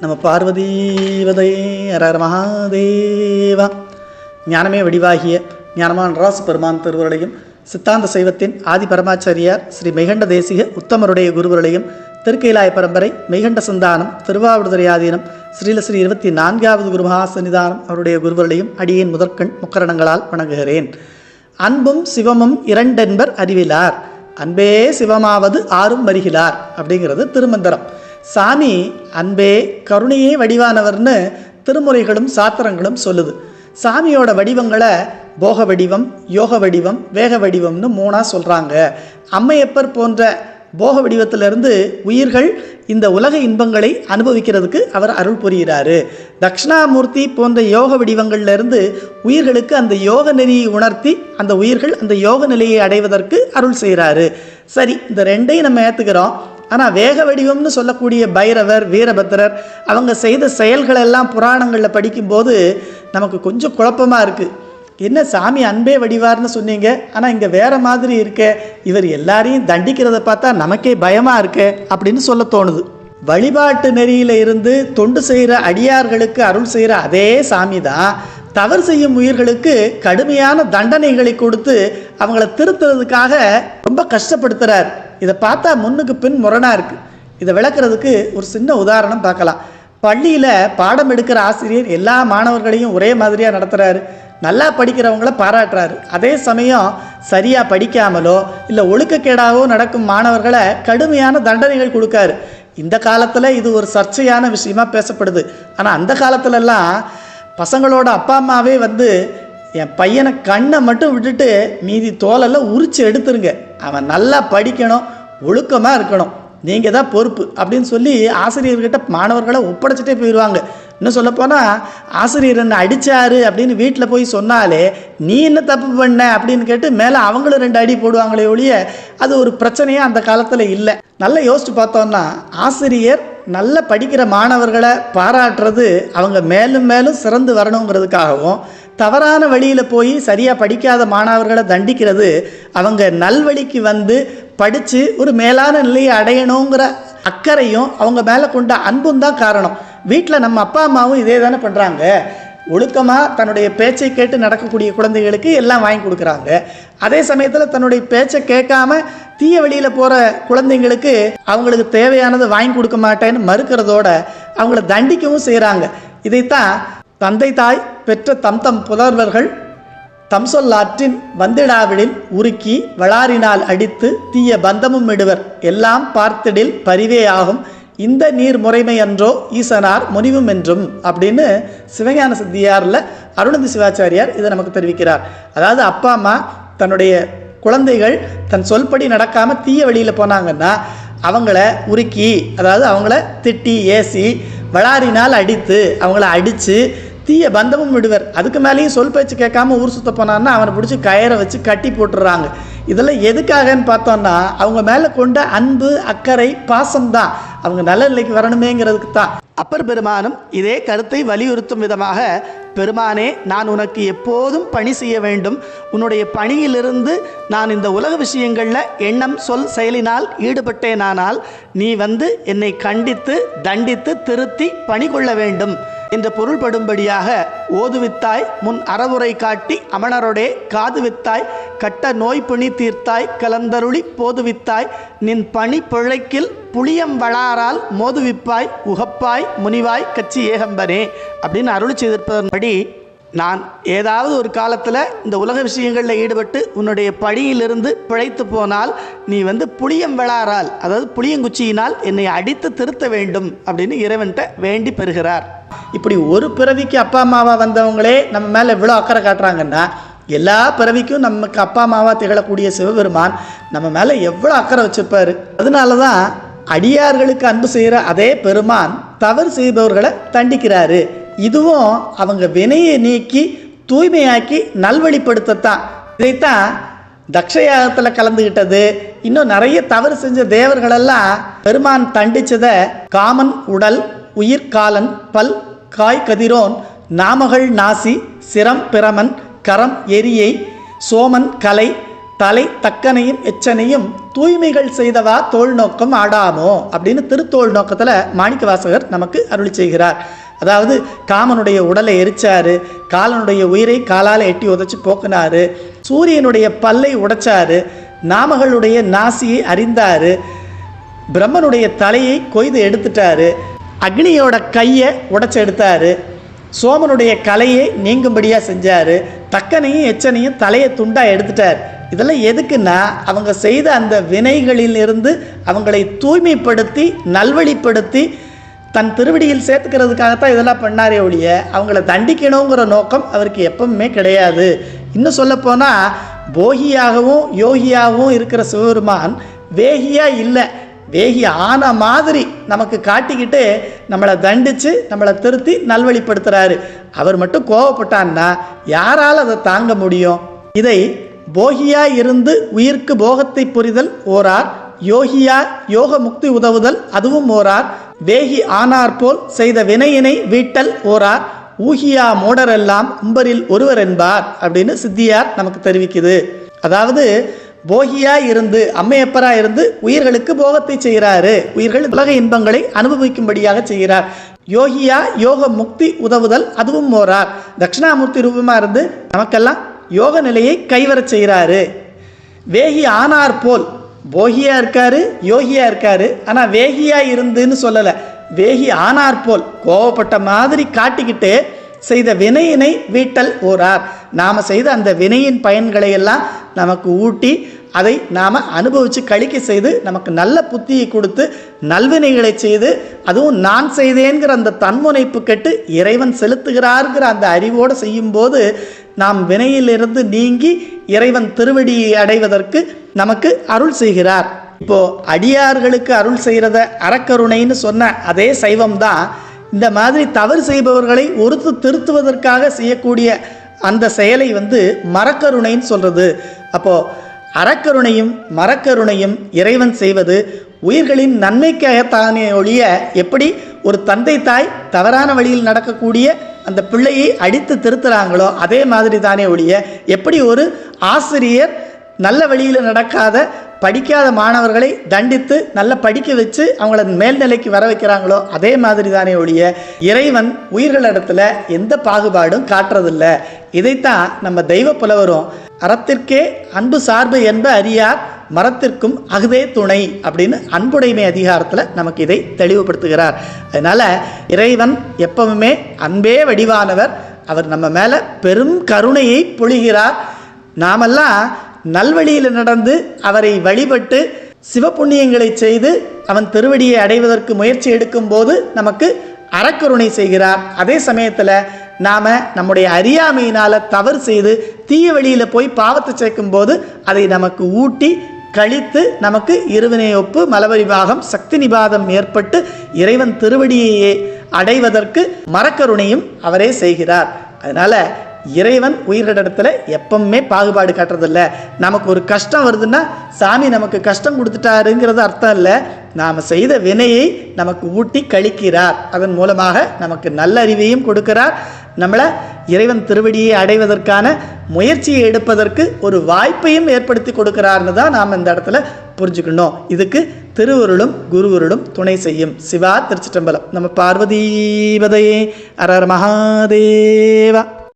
நம்ம பார்வதீவதே ஹரஹர மகாதேவா. ஞானமே வடிவாகிய ஞானமான் ராசு பெருமான் திருவருளையும் சித்தாந்த சைவத்தின் ஆதி பரமாச்சாரியார் ஸ்ரீ மெய்கண்ட தேசிக உத்தமருடைய குருவருளையும் திருக்கைலாய பரம்பரை மெய்கண்ட சந்தானம் திருவாவூர்துறை ஆதீனம் ஸ்ரீல ஸ்ரீ இருபத்தி நான்காவது குருமகா சன்னிதானம் அவருடைய குருவருளையும் அடியின் முதற்கண் முக்கரணங்களால் வணங்குகிறேன். அன்பும் சிவமும் இரண்டென்பர் அறிவிலார். அன்பே சிவமாவது ஆறும் வருகிறார் அப்படிங்கிறது திருமந்திரம். சாமி அன்பே கருணையே வடிவானவர்னு திருமுறைகளும் சாத்திரங்களும் சொல்லுது. சாமியோட வடிவங்களை போக வடிவம் யோக வடிவம் வேக வடிவம்னு மூணாக சொல்கிறாங்க அம்மையப்பர் போன்ற போக வடிவத்திலிருந்து உயிர்கள் இந்த உலக இன்பங்களை அனுபவிக்கிறதுக்கு அவர் அருள் புரிகிறாரு. தக்ஷணாமூர்த்தி போன்ற யோக வடிவங்கள்லேருந்து உயிர்களுக்கு அந்த யோக நெறியை உணர்த்தி அந்த உயிர்கள் அந்த யோக நிலையை அடைவதற்கு அருள் செய்கிறாரு சரி இந்த ரெண்டையும் நம்ம ஏற்றுக்கிறோம் ஆனால் வேக வடிவம்னு சொல்லக்கூடிய பைரவர் வீரபத்திரர் அவங்க செய்த செயல்கள் எல்லாம் புராணங்களில் படிக்கும்போது நமக்கு கொஞ்சம் குழப்பமாக இருக்குது என்ன சாமி அன்பே வடிவார்னு சொன்னீங்க? ஆனால் இங்கே வேறு மாதிரி இருக்கே. இவர் எல்லாரையும் தண்டிக்கிறத பார்த்தா நமக்கே பயமாக இருக்கே அப்படின்னு சொல்ல தோணுது. வழிபாட்டு நெறியில் இருந்து தொண்டு செய்கிற அடியார்களுக்கு அருள் செய்கிற அதே சாமி தான். தவறு செய்யும் உயிர்களுக்கு கடுமையான தண்டனைகளை கொடுத்து அவங்கள திருத்துறதுக்காக ரொம்ப கஷ்டப்படுத்துகிறார் இதை பார்த்தா முன்னுக்கு பின் முரணாக இருக்குது இதை விளக்குறதுக்கு ஒரு சின்ன உதாரணம் பார்க்கலாம். பள்ளியில் பாடம் எடுக்கிற ஆசிரியர் எல்லா மாணவர்களையும் ஒரே மாதிரியாக நடத்துகிறாரு நல்லா படிக்கிறவங்கள பாராட்டுறாரு. அதே சமயம் சரியாக படிக்காமலோ இல்லை ஒழுக்கக்கேடாகவோ நடக்கும் மாணவர்களை கடுமையான தண்டனைகள் கொடுக்காரு. இந்த காலத்தில் இது ஒரு சர்ச்சையான விஷயமா பேசப்படுது. ஆனால் அந்த காலத்துலலாம் பசங்களோட அப்பா அம்மாவே வந்து என் பையனை கண்ணை மட்டும் விட்டுட்டு மீதி தோலெல்லாம் உரிச்சு எடுத்துருங்க. அவன் நல்லா படிக்கணும் ஒழுக்கமாக இருக்கணும். நீங்கள் தான் பொறுப்பு அப்படின்னு சொல்லி ஆசிரியர்கிட்ட மாணவர்களை ஒப்படைச்சிட்டே போயிடுவாங்க. இன்னும் சொல்லப்போனால் ஆசிரியர் என்ன அடித்தாரு அப்படின்னு வீட்டில் போய் சொன்னாலே நீ என்ன தப்பு பண்ண? அப்படின்னு கேட்டு மேலே அவங்களும் ரெண்டு அடி போடுவாங்களே ஒழிய அது ஒரு பிரச்சனையாக அந்த காலத்தில் இல்லை. நல்லா யோசிச்சு பார்த்தோம்னா ஆசிரியர் நல்லா படிக்கிற மாணவர்களை பாராட்டுறது அவங்க மேலும் மேலும் சிறந்து வரணுங்கிறதுக்காகவும் தவறான வழியில் போய் சரியாக படிக்காத மாணவர்களை தண்டிக்கிறது அவங்க நல்வழிக்கு வந்து படித்து ஒரு மேலான நிலையை அடையணுங்கிற அக்கறையும் அவங்க மேலே கொண்ட அன்பும் தான் காரணம். வீட்டில் நம்ம அப்பா அம்மாவும் இதே தானே பண்ணுறாங்க ஒழுக்கமாக தன்னுடைய பேச்சை கேட்டு நடக்கக்கூடிய குழந்தைகளுக்கு எல்லாம் வாங்கி கொடுக்குறாங்க. அதே சமயத்தில் தன்னுடைய பேச்சை கேட்காம தீய வழியில் போகிற குழந்தைங்களுக்கு அவங்களுக்கு தேவையானதை வாங்கி கொடுக்க மாட்டேன்னு மறுக்கிறதோட அவங்கள தண்டிக்கவும் செய்கிறாங்க இதைத்தான் தந்தை தாய் பெற்ற தம் தம் புதர்வர்கள் தம் சொல்லாற்றின் வந்திடாவிடில் உருக்கி வளாரினால் அடித்து தீய பந்தமும் இடுவர். எல்லாம் பார்த்திடில் பரிவே ஆகும். இந்த நீர் முறைமை அன்றோ ஈசனார் முனிவும் என்றும் அப்படின்னு சிவஞான சித்தியாரில் அருணந்தி சிவாச்சாரியார் இதை நமக்கு தெரிவிக்கிறார். அதாவது அப்பா அம்மா தன்னுடைய குழந்தைகள் தன் சொல்படி நடக்காமல் தீய வழியில் போனாங்கன்னா அவங்கள உருக்கி அதாவது அவங்கள திட்டி ஏசி வளாரினால் அடித்து அவங்கள அடித்து தீய பந்தமும் விடுவர். அதுக்கு மேலேயும் சொல் பேச்சு கேட்காம ஊர் சுத்த போனான்னா அவனை பிடிச்சி கயரை வச்சு கட்டி போட்டுடுறாங்க இதெல்லாம் எதுக்காகன்னு பார்த்தோன்னா அவங்க மேலே கொண்ட அன்பு அக்கறை பாசம்தான். அவங்க நல்ல நிலைக்கு வரணுமேங்கிறதுக்கு தான். அப்பர் பெருமானும் இதே கருத்தை வலியுறுத்தும் விதமாக பெருமானே நான் உனக்கு எப்போதும் பணி செய்ய வேண்டும். உன்னுடைய பணியிலிருந்து நான் இந்த உலக விஷயங்களில் எண்ணம் சொல் செயலினால் ஈடுபட்டேனானால் நீ வந்து என்னை கண்டித்து தண்டித்து திருத்தி பணி கொள்ள வேண்டும். இந்த பொருள்படும்படியாக ஓதுவித்தாய் முன் அறவுரை காட்டி அமணரோடே காதுவித்தாய் கட்ட நோய் பிணி தீர்த்தாய் கலந்தருளி போதுவித்தாய் நின் பணி பிழைக்கில் புளியம் வளாரால் மோதுவிப்பாய் உகப்பாய் முனிவாய் கச்சி ஏகம்பனே அப்படின்னு அருள் செய்திருப்பதன்படி நான் ஏதாவது ஒரு காலத்தில் இந்த உலக விஷயங்களில் ஈடுபட்டு உன்னுடைய பழியிலிருந்து பிழைத்து போனால் நீ வந்து புளியம் விளாரால் அதாவது புளியங்குச்சியினால் என்னை அடித்து திருத்த வேண்டும் அப்படின்னு இறைவன்கிட்ட வேண்டி பெறுகிறார். இப்படி ஒரு பிறவிக்கு அப்பா அம்மாவாக வந்தவங்களே நம்ம மேலே இவ்வளோ அக்கறை காட்டுறாங்கன்னா எல்லா பிறவிக்கும் நமக்கு அப்பா அம்மாவாக திகழக்கூடிய சிவபெருமான் நம்ம மேலே எவ்வளோ அக்கறை வச்சிருப்பாரு? அதனால தான் அடியார்களுக்கு அன்பு செய்கிற அதே பெருமான் தவறு செய்பவர்களை தண்டிக்கிறாரு. இதுவும் அவங்க வினையை நீக்கி தூய்மையாக்கி நல்வழிப்படுத்தத்தான். இதைத்தான் தக்ஷயாகத்தில் கலந்துக்கிட்டது இன்னும் நிறைய தவறு செஞ்ச தேவர்களெல்லாம் பெருமான் தண்டிச்சதை காமன் உடல் உயிர்காலன் பல் காய் கதிரோன் நாமகள் நாசி சிரம் பிரமன் கரம் எரியை சோமன் கலை தலை தக்கனையும் எச்சனையும் தூய்மைகள் செய்தவா தோல் நோக்கம் ஆடாமோ அப்படின்னு திருத்தோல் நோக்கத்தில் மாணிக்க வாசகர் நமக்கு அருளி செய்கிறார். அதாவது காமனுடைய உடலை எரிச்சாரு காலனுடைய உயிரை காலால் எட்டி உதச்சி போக்குனாரு சூரியனுடைய பல்லை உடைச்சாரு நாமகளுடைய நாசியை அறிந்தாரு பிரம்மனுடைய தலையை கொய்து எடுத்துட்டாரு அக்னியோட கையை உடச்சி எடுத்தாரு. சோமனுடைய கலையை நீங்கும்படியாக செஞ்சார். தக்கனையும் எச்சனையும் தலையை துண்டாக எடுத்துட்டார். இதெல்லாம் எதுக்குன்னா அவங்க செய்த அந்த வினைகளிலிருந்து அவங்களை தூய்மைப்படுத்தி நல்வழிப்படுத்தி தன் திருவடியில் சேர்த்துக்கிறதுக்காகத்தான் இதெல்லாம் பண்ணாரே ஒழிய அவங்கள தண்டிக்கணுங்கிற நோக்கம் அவருக்கு எப்பவுமே கிடையாது. இன்னும் சொல்லப்போனால் போகியாகவும் யோகியாகவும் இருக்கிற சிவபெருமான் வேகியாக இல்லை வேகி ஆன மாதிரி நமக்கு காட்டிக்கிட்டு நம்மளை தண்டித்து நம்மளை திருத்தி நல்வழிப்படுத்துகிறாரு அவர் மட்டும் கோவப்பட்டான்னா யாரால் அதை தாங்க முடியும்? இதை போகியா இருந்து உயிர்க்கு போகத்தை புரிதல் ஓரார் யோகியா யோக முக்தி உதவுதல் அதுவும் ஓரார் வேகி ஆனார் போல் செய்த வினையினை வீட்டல் ஓரார் ஊகியா மோடரெல்லாம் உம்பரில் ஒருவர் என்பார் அப்படின்னு சித்தியார் நமக்கு தெரிவிக்குது. அதாவது போகியா இருந்து அம்மையப்பரா இருந்து உயிர்களுக்கு போகத்தை செய்கிறாரு. உயிர்கள் உலக இன்பங்களை அனுபவிக்கும்படியாக செய்கிறார். யோகியா யோக முக்தி உதவுதல் அதுவும் ஓரார். தட்சிணாமூர்த்தி ரூபமாக இருந்து நமக்கெல்லாம் யோக நிலையை கைவரச் செய்கிறாரு. வேகி ஆனார் போல் போகியா இருக்காரு யோகியா இருக்காரு. ஆனால் வேகியா இருந்துன்னு சொல்லலை. வேகி ஆனார் போல் கோவப்பட்ட மாதிரி காட்டிக்கிட்டு செய்த வினையினை வீட்டல் ஓரார். நாம் செய்த அந்த வினையின் பயன்களை எல்லாம் நமக்கு ஊட்டி அதை நாம் அனுபவித்து கழிக்க செய்து நமக்கு நல்ல புத்தியை கொடுத்து நல்வினைகளை செய்து அதுவும் நான் செய்தேங்கிற அந்த தன்முனைப்பு கெட்டு இறைவன் செலுத்துகிறார்கிற அந்த அறிவோடு செய்யும்போது நாம் வினையிலிருந்து நீங்கி இறைவன் திருவடியை அடைவதற்கு நமக்கு அருள் செய்கிறார். இப்போ அடியார்களுக்கு அருள் செய்கிறத அறக்கருணைன்னு சொன்ன அதே சைவம் தான் இந்த மாதிரி தவறு செய்பவர்களை ஒருத்து திருத்துவதற்காக செய்யக்கூடிய அந்த செயலை வந்து மரக்கருணைன்னு சொல்கிறது அப்போது அறக்கருணையும் மரக்கருணையும் இறைவன் செய்வது உயிர்களின் நன்மைக்காகத்தானே ஒழிய எப்படி ஒரு தந்தை தாய் தவறான வழியில் நடக்கக்கூடிய அந்த பிள்ளையை அடித்து திருத்துறாங்களோ அதே மாதிரி தானே ஒழிய எப்படி ஒரு ஆசிரியர் நல்ல வழியில் நடக்காத படிக்காத மாணவர்களை தண்டித்து நல்லா படிக்க வச்சு அவங்கள மேல்நிலைக்கு வர வைக்கிறாங்களோ அதே மாதிரி தானே ஒழிய இறைவன் உயிர்களிடத்துல எந்த பாகுபாடும் காட்டுறதில்ல. இதைத்தான் நம்ம தெய்வ புலவரும் அறத்திற்கே அன்பு சார்பு என்ப அறியார் மரத்திற்கும் அகுதே துணை அப்படின்னு அன்புடைமை அதிகாரத்தில் நமக்கு இதை தெளிவுபடுத்துகிறார். அதனால் இறைவன் எப்பவுமே அன்பே வடிவானவர். அவர் நம்ம மேலே பெரும் கருணையை பொழிகிறார். நாமெல்லாம் நல்வழியில் நடந்து அவரை வழிபட்டு சிவப்புண்ணியங்களை செய்து அவன் திருவடியை அடைவதற்கு முயற்சி எடுக்கும் போது நமக்கு அறக்கருணை செய்கிறார். அதே சமயத்தில் நாம் நம்முடைய அறியாமையினால் தவறு செய்து தீய வழியில் போய் பாவத்தை சேர்க்கும் போது அதை நமக்கு ஊட்டி கழித்து நமக்கு இருவினை ஒப்பு மலபரிவாகம் சக்தி நிபாதம் ஏற்பட்டு இறைவன் திருவடியையே அடைவதற்கு மரக்கருணையும் அவரே செய்கிறார். அதனால் இறைவன் உயிரிடத்துல எப்பவுமே பாகுபாடு காட்டுறதில்ல. நமக்கு ஒரு கஷ்டம் வருதுன்னா சாமி நமக்கு கஷ்டம் கொடுத்துட்டாருங்கிறது அர்த்தம் இல்லை. நாம் செய்த வினையை நமக்கு ஊட்டி கழிக்கிறார். அதன் மூலமாக நமக்கு நல்ல அறிவையும் கொடுக்கிறார். நம்மளை இறைவன் திருவடியை அடைவதற்கான முயற்சியை எடுப்பதற்கு ஒரு வாய்ப்பையும் ஏற்படுத்தி கொடுக்கிறார்னு தான் நாம் இந்த இடத்துல புரிஞ்சுக்கணும். இதுக்கு திருவருளும் குருவருளும் துணை செய்யும் சிவா திருச்சிட்டம்பலம் நம்ம பார்வதீபதையே அரர் மகாதேவா.